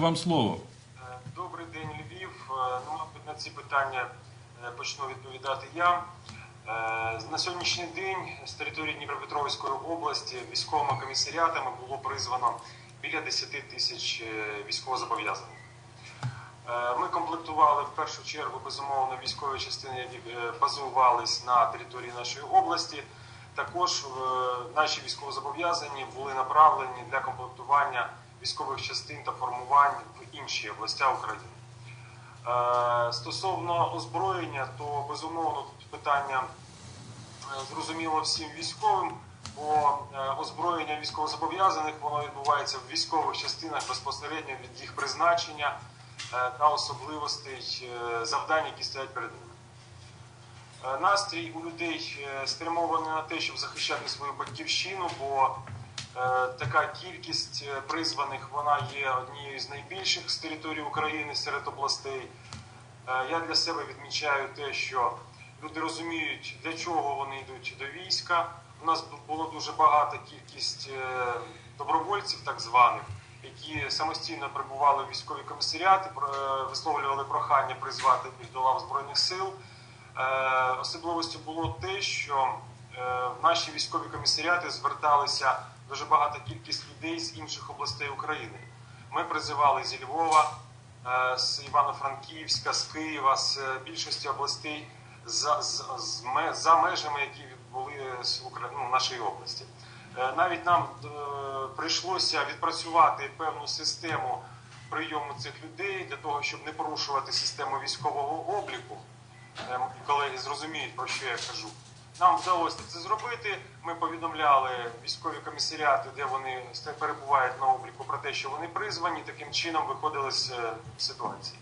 вам слово. Е, Добрий день, Львів. Е, Ну, мабуть, на ці питання е, почну відповідати я. На сьогоднішній день з території Дніпропетровської області військовими комісаріатами було призвано біля 10 тисяч військовозобов'язаних. Ми комплектували в першу чергу безумовно військові частини, які базувались на території нашої області. Також наші військовозобов'язані були направлені для комплектування військових частин та формувань в інші області України. Е, Стосовно озброєння, то безумовно тут питання е, зрозуміло всім військовим, бо е, озброєння військовозобов'язаних воно відбувається в військових частинах безпосередньо від їх призначення та особливостей завдань, які стоять перед ними. Настрій у людей спрямований на те, щоб захищати свою батьківщину, бо така кількість е, призваних вона є однією з найбільших з території України серед областей. Е, Я для себе відмічаю те, що люди розуміють, для чого вони йдуть до війська. У нас було дуже багата кількість е, добровольців, так званих, які самостійно прибували в військові комісаріати, е, висловлювали прохання призвати їх до лав збройних сил. Е, Особливістю було те, що е, в наші військові комісаріати зверталися дуже багата кількість людей з інших областей України. Ми призивали зі Львова, е, з Івано-Франківська, з Києва, з е, більшості областей за, з- з за межами, які були з Укра... ну, нашої області. Е, Навіть нам е, прийшлося відпрацювати певну систему прийому цих людей для того, щоб не порушувати систему військового обліку. Е, колеги зрозуміють, про що я кажу. Нам вдалося це зробити. Ми повідомляли військові комісаріати, де вони перебувають на обліку, про те, що вони призвані. Таким чином виходили з е, ситуації.